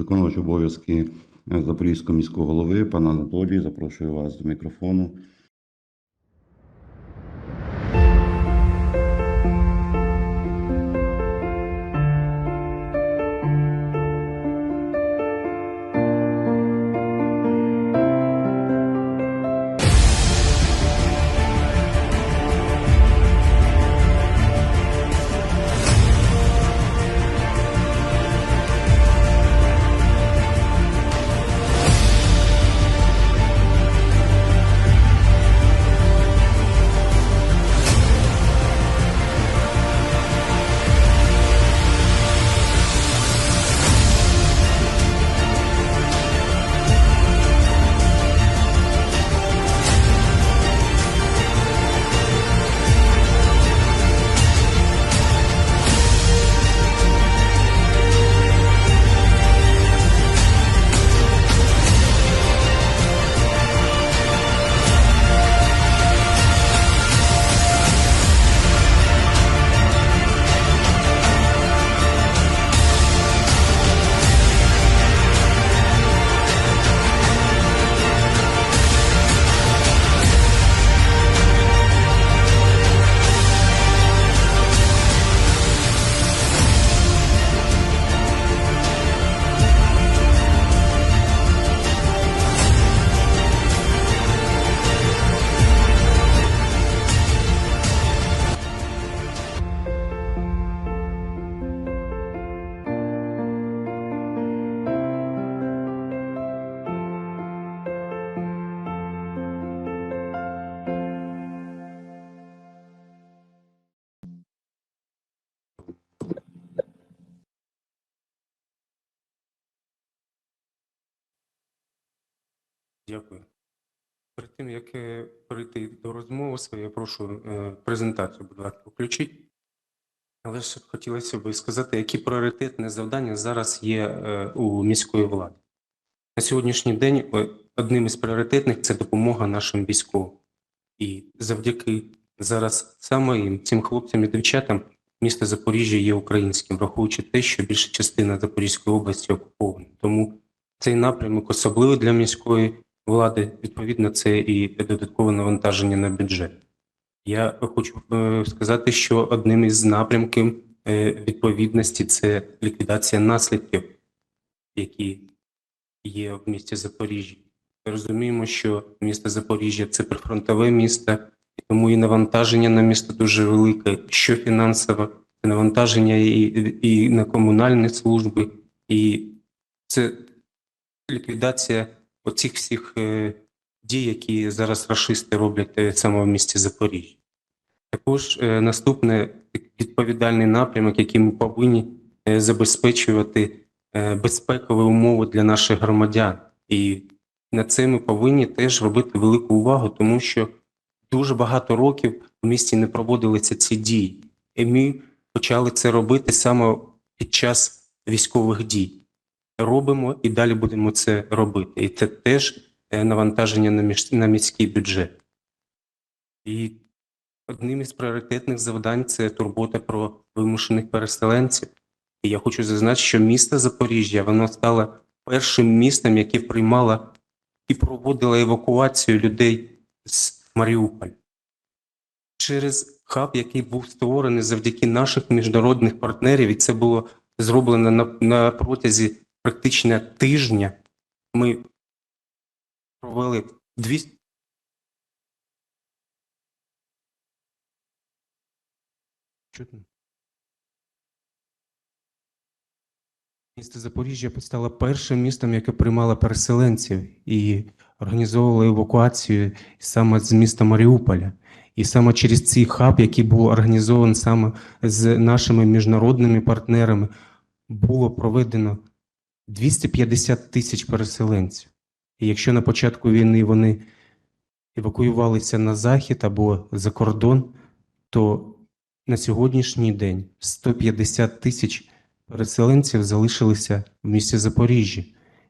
виконувач обов'язки е, Запорізького міського голови, пан Анатолій. Запрошую вас до мікрофону. Дякую. Перед тим, як е, перейти до розмови своєї, я прошу е, презентацію, будь ласка, включіть. Але ж хотілося б сказати, які пріоритетні завдання зараз є е, у міської влади. На сьогоднішній день одним із пріоритетних це допомога нашим військовим. І завдяки зараз саме їм, цим хлопцям і дівчатам, місто Запоріжжя є українським, враховуючи те, що більша частина Запорізької області окупована. Тому цей напрямок особливий для міської влади, відповідно, це і додаткове навантаження на бюджет. Я хочу е, сказати, що одним із напрямків е, відповідності це ліквідація наслідків, які є в місті Запоріжжя. Розуміємо, що місто Запоріжжя це прифронтове місто, тому і навантаження на місто дуже велике, що фінансове, навантаження і, і на комунальні служби, і це ліквідація оцих всіх е, дій, які зараз рашисти роблять саме в місті Запоріжжя. Також е, наступний відповідальний напрямок, який ми повинні е, забезпечувати безпекові умови для наших громадян. І на це ми повинні теж робити велику увагу, тому що дуже багато років в місті не проводилися ці дії. І ми почали це робити саме під час військових дій робимо і далі будемо це робити. І це теж е, навантаження на, між, на міський бюджет. І одним із пріоритетних завдань це турбота про вимушених переселенців. І я хочу зазначити, що місто Запоріжжя воно стало першим містом, яке приймало і проводило евакуацію людей з Маріуполя. Через хаб, який був створений завдяки наших міжнародних партнерів, і це було зроблено на, на протязі практично тижня ми провели 200 Чутно? Місто Запоріжжя стало першим містом, яке приймало переселенців і організовувало евакуацію саме з міста Маріуполя. І саме через цей хаб, який був організований саме з нашими міжнародними партнерами, було проведено 250 тисяч переселенців. І якщо на початку війни вони евакуювалися на захід або за кордон, то на сьогоднішній день 150 тисяч переселенців залишилися в місті Запоріжжя.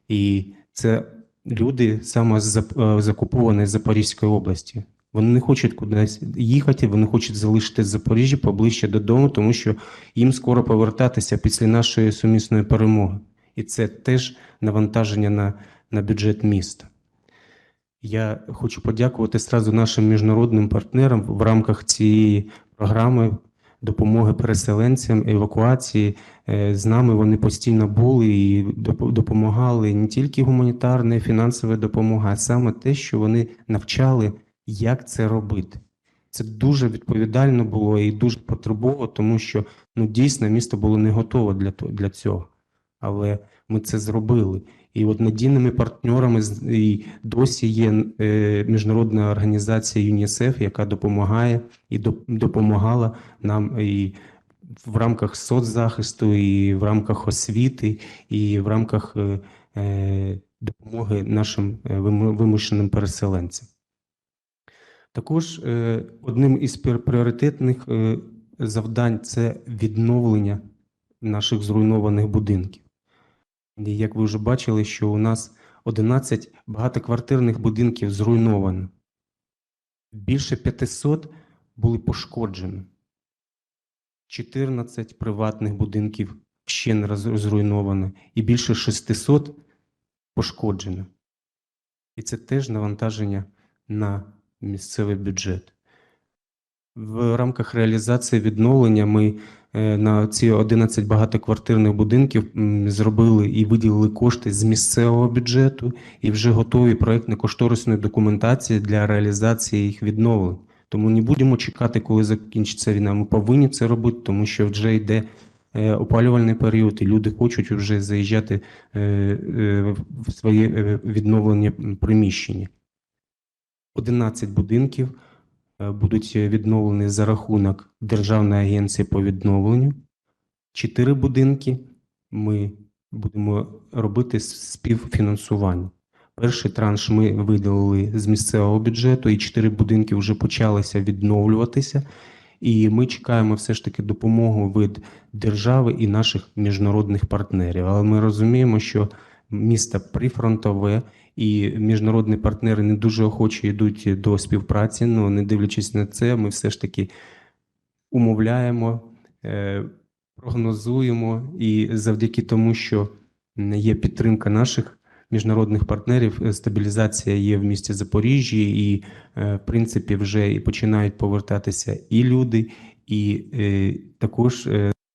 І це люди саме з зап- е, Запорізької області. Вони не хочуть кудись їхати, вони хочуть залишити Запоріжжя поближче додому, тому що їм скоро повертатися після нашої сумісної перемоги. І це теж навантаження на, на бюджет міста. Я хочу подякувати сразу нашим міжнародним партнерам в рамках цієї програми допомоги переселенцям, евакуації. Е, З нами вони постійно були і допомагали не тільки гуманітарна і фінансова допомога, а саме те, що вони навчали, як це робити. Це дуже відповідально було і дуже потребово, тому що ну дійсно місто було не готове для для цього. Але ми це зробили. І от надійними партнерами і досі є е, міжнародна організація ЮНІСЕФ, яка допомагає і доп- допомагала нам і в рамках соцзахисту, і в рамках освіти, і в рамках е, е, допомоги нашим е, вимушеним переселенцям. Також е, одним із пріоритетних е, завдань це відновлення наших зруйнованих будинків. Як ви вже бачили, що у нас 11 багатоквартирних будинків зруйновано. Більше 500 були пошкоджені. 14 приватних будинків ще не зруйновано, і більше 600 пошкоджено. І це теж навантаження на місцевий бюджет. В рамках реалізації відновлення ми на ці 11 багатоквартирних будинків зробили і виділили кошти з місцевого бюджету, і вже готові проєктно-кошторисної документації для реалізації їх відновлень. Тому не будемо чекати, коли закінчиться війна. Ми повинні це робити, тому що вже йде е, опалювальний період, і люди хочуть вже заїжджати е, е, в своє е, відновлення приміщення. 11 будинків е, будуть відновлені за рахунок Державної агенції по відновленню. Чотири будинки ми будемо робити співфінансування. Перший транш ми виділили з місцевого бюджету, і чотири будинки вже почалися відновлюватися. І ми чекаємо все ж таки допомогу від держави і наших міжнародних партнерів. Але ми розуміємо, що місто прифронтове, і міжнародні партнери не дуже охоче йдуть до співпраці. Ну, не дивлячись на це, ми все ж таки умовляємо, е, прогнозуємо, і завдяки тому, що є підтримка наших міжнародних партнерів, е, стабілізація є в місті Запоріжжі, і е, в принципі вже і починають повертатися і люди, і також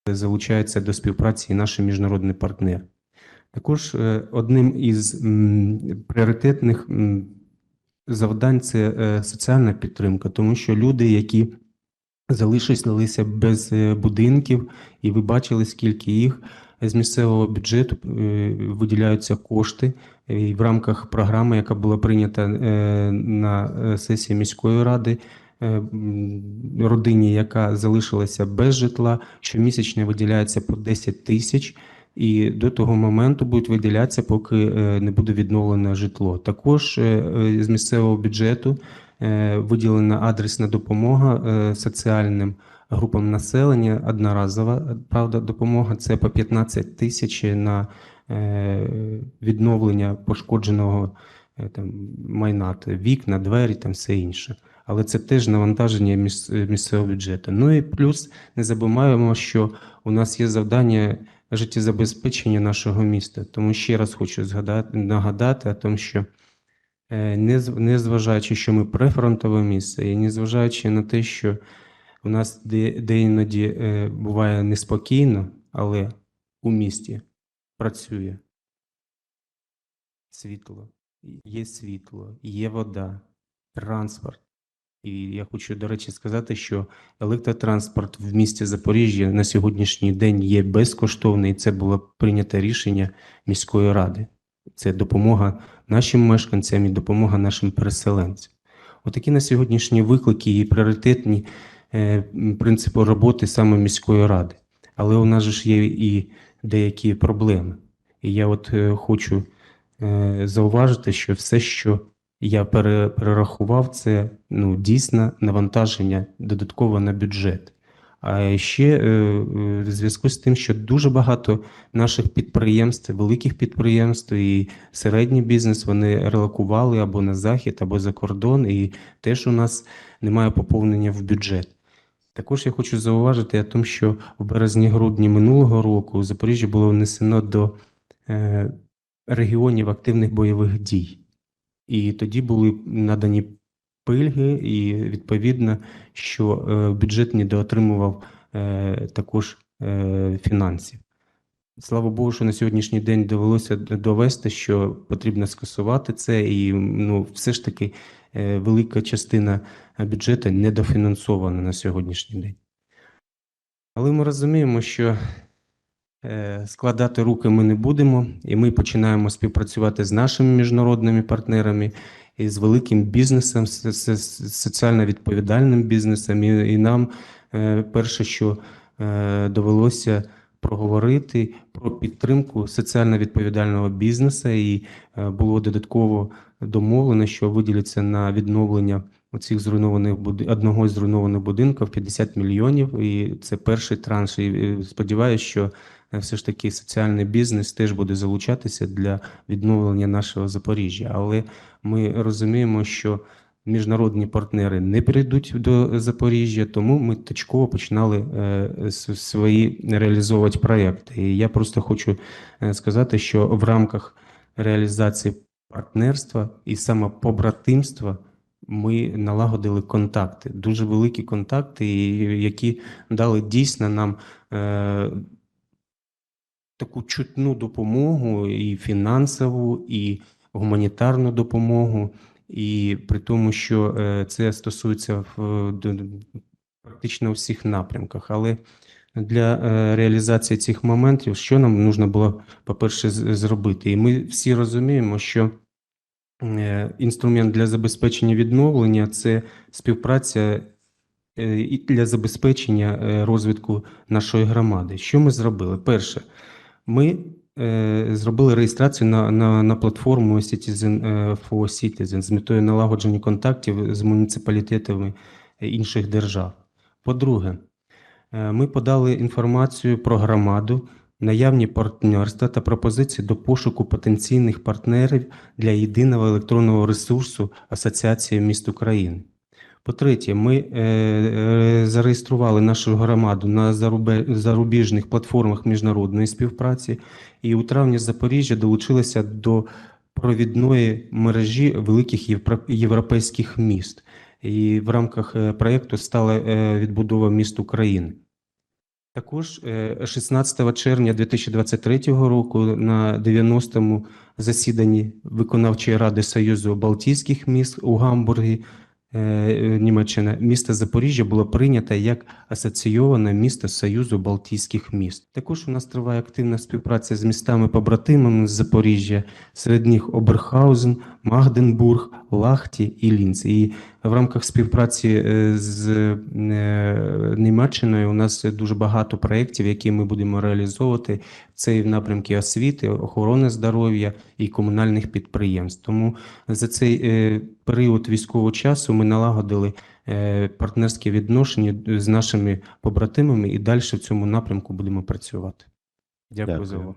залучаються до співпраці і наші міжнародні партнери. Також е, одним із пріоритетних завдань це е, соціальна підтримка, тому що люди, які залишилися без е, будинків, і ви бачили, скільки їх з місцевого бюджету виділяються кошти і в рамках програми, яка була прийнята на сесії міської ради. Родині, яка залишилася без житла, щомісячно виділяється по 10 тисяч, і до того моменту будуть виділятися, поки е, не буде відновлено житло. Також е, е, з місцевого бюджету виділена адресна допомога соціальним групам населення. Одноразова правда допомога це по 15 тисяч на відновлення пошкодженого там майна, вікна, двері, там все інше. Але це теж навантаження місцевого бюджету. Ну і плюс не забуваємо, що у нас є завдання життєзабезпечення нашого міста. Тому ще раз хочу згадати, нагадати о тому, що е, не, з- не зважаючи, що ми прифронтове місце, і не зважаючи на те, що у нас де, де е, буває неспокійно, але у місті працює світло, є світло, є вода, транспорт. І я хочу, до речі, сказати, що електротранспорт в місті Запоріжжя на сьогоднішній день є безкоштовний, і це було прийнято рішення міської ради. Це допомога нашим мешканцям і допомога нашим переселенцям. Отакі на сьогоднішні виклики і пріоритетні е, принципи роботи саме міської ради. Але у нас ж є і деякі проблеми. І я от е, хочу е, зауважити, що все, що я перерахував, це ну, дійсно навантаження додатково на бюджет. А ще е, е, в зв'язку з тим, що дуже багато наших підприємств, великих підприємств і середній бізнес вони релокували або на захід, або за кордон, і теж у нас немає поповнення в бюджет. Також я хочу зауважити о що в березні-грудні минулого року у Запоріжжі було внесено до е, регіонів активних бойових дій. І тоді були надані пильги, і відповідно, що е, бюджет недоотримував е, також е, фінансів. Слава Богу, що на сьогоднішній день довелося довести, що потрібно скасувати це, і ну, все ж таки велика частина бюджету недофінансована на сьогоднішній день. Але ми розуміємо, що складати руки ми не будемо, і ми починаємо співпрацювати з нашими міжнародними партнерами і з великим бізнесом, з, соціально відповідальним бізнесом. І, і нам е, перше, що е, довелося проговорити про підтримку соціально відповідального бізнесу, і е, було додатково домовлено, що виділяться на відновлення оцих зруйнованих буди- одного з зруйнованих будинків 50 мільйонів. І це перший транш. І е, сподіваюся, що е, все ж таки соціальний бізнес теж буде залучатися для відновлення нашого Запоріжжя. Але ми розуміємо, що міжнародні партнери не прийдуть до Запоріжжя, тому ми точково починали е, свої реалізовувати проекти. І я просто хочу е, сказати, що в рамках реалізації партнерства і саме побратимства ми налагодили контакти, дуже великі контакти, які дали дійсно нам е, таку чутну допомогу, і фінансову, і гуманітарну допомогу, і при тому, що е, це стосується в д- практично всіх напрямках. Але для е, реалізації цих моментів, що нам нужно було, по-перше, зробити? І ми всі розуміємо, що е, інструмент для забезпечення відновлення це співпраця е, і для забезпечення е, розвитку нашої громади. Що ми зробили? Перше, ми е, зробили реєстрацію на, на, на платформу Citizen е, for Citizen з метою налагодження контактів з муніципалітетами інших держав. По-друге, е, ми подали інформацію про громаду, наявні партнерства та пропозиції до пошуку потенційних партнерів для єдиного електронного ресурсу Асоціації міст України. По-третє, ми е, е, зареєстрували нашу громаду на зарубіжних платформах міжнародної співпраці, і у травні Запоріжжя долучилося до провідної мережі великих європейських міст. І в рамках е, проєкту стала відбудова міст України. Також е, 16 червня 2023 року на 90-му засіданні виконавчої ради Союзу Балтійських міст у Гамбургі, Німеччина, місто Запоріжжя було прийнято як асоційоване місто Союзу Балтійських міст. Також у нас триває активна співпраця з містами-побратимами з Запоріжжя, серед них Оберхаузен, Магденбург, Лахті і Лінц. І в рамках співпраці е, з е, Німеччиною у нас дуже багато проєктів, які ми будемо реалізовувати. Це і в напрямку освіти, охорони здоров'я і комунальних підприємств. Тому за цей е, період військового часу ми налагодили партнерські відношення з нашими побратимами і далі в цьому напрямку будемо працювати. Дякую, за увагу.